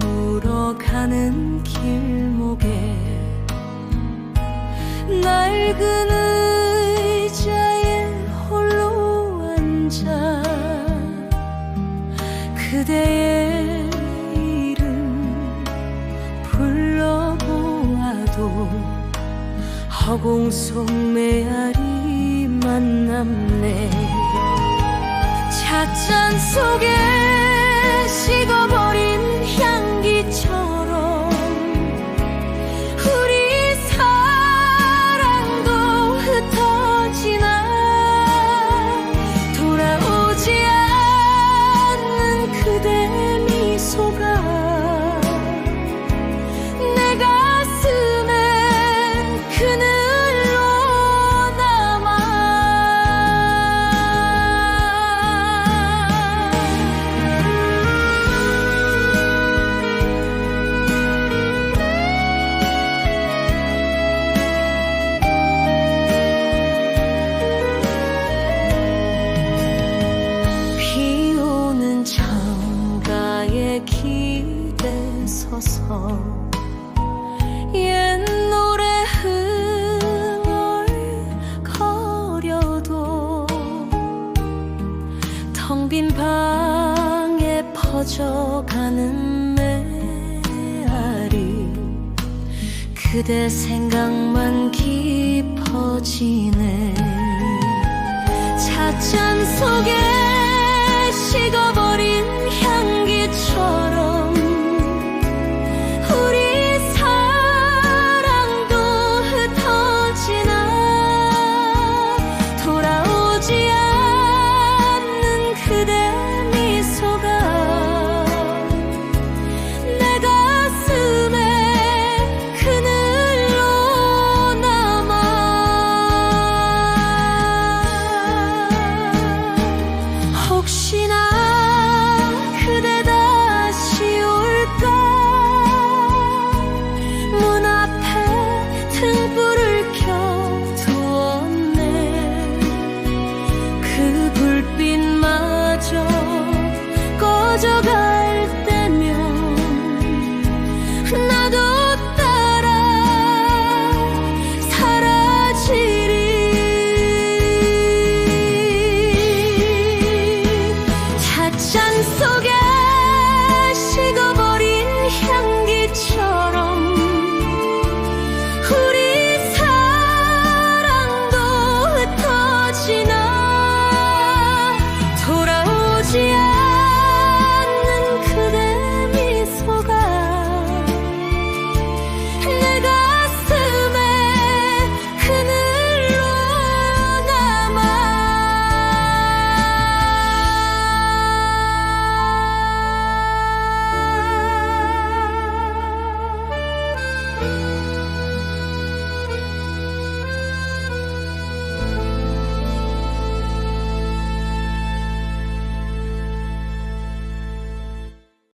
걸어가는 길목에 낡은 의자에 홀로 앉아 그대의 이름 불러보아도 허공 속 메아리만 남네. 찻잔 속에 식어 서서 옛 노래 흥얼거려도 텅 빈 방에 퍼져가는 메아리 그대 생각만 깊어지네. 찻잔 속에